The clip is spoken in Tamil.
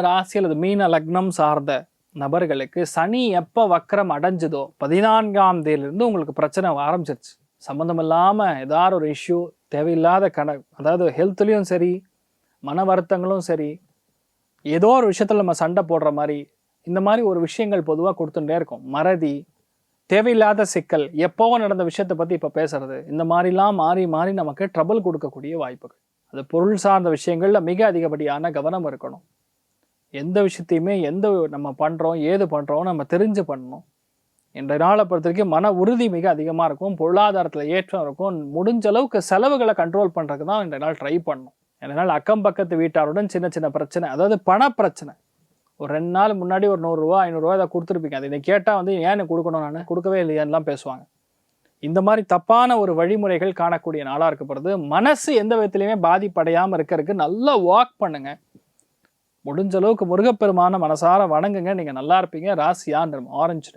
மீன ராசி அல்லது மீன லக்னம் சார்ந்த நபர்களுக்கு சனி எப்போ வக்கரம் அடைஞ்சதோ பதினான்காம் தேதியிலிருந்து உங்களுக்கு பிரச்சனை ஆரம்பிச்சிருச்சு. சம்மந்தம் இல்லாமல் ஏதாவது ஒரு இஷ்யூ தேவையில்லாத கண அதாவது ஹெல்த்லேயும் சரி மன வருத்தங்களும் சரி ஏதோ ஒரு விஷயத்தில் நம்ம சண்டை போடுற மாதிரி இந்த மாதிரி ஒரு விஷயங்கள் பொதுவாக கொடுத்துட்டே இருக்கும். மறதி தேவையில்லாத சிக்கல் எப்போவோ நடந்த விஷயத்தை பற்றி இப்போ பேசுறது இந்த மாதிரிலாம் மாறி மாறி நமக்கு ட்ரபிள் கொடுக்கக்கூடிய வாய்ப்புகள். அது பொருள் சார்ந்த விஷயங்களில் மிக அதிகப்படியான கவனம் இருக்கணும். எந்த விஷயத்தையுமே எந்த நம்ம பண்ணுறோம் ஏது பண்ணுறோம் நம்ம தெரிஞ்சு பண்ணணும். இன்றைய நாளை பொறுத்த வரைக்கும் மன உறுதி மிக அதிகமாக இருக்கும். பொருளாதாரத்தில் ஏற்றம் இருக்கும். முடிஞ்ச அளவுக்கு செலவுகளை கண்ட்ரோல் பண்ணுறதுக்கு தான் இன்றைய நாள் ட்ரை பண்ணணும். என்னால் நாள் அக்கம் பக்கத்து வீட்டாருடன் சின்ன சின்ன பிரச்சனை அதாவது பண பிரச்சனை ஒரு ரெண்டு நாள் முன்னாடி ஒரு நூறுரூவா ஐநூறுரூவா இதை கொடுத்துருப்பீங்க. அது இதை கேட்டால் வந்து ஏன் கொடுக்கணும் நான்? கொடுக்கவே இல்லையான்லாம் பேசுவாங்க. இந்த மாதிரி தப்பான ஒரு வழிமுறைகள் காணக்கூடிய நாளாக இருக்கப்படுது மனசு எந்த விதத்துலையுமே பாதிப்படையாமல் இருக்கிறதுக்கு நல்லா வாக் பண்ணுங்கள் முடிஞ்ச அளவுக்கு முருகப்பெருமான மனசார வணங்குங்க. நீங்கள் நல்லா இருப்பீங்க. ராசியா ஆரஞ்சு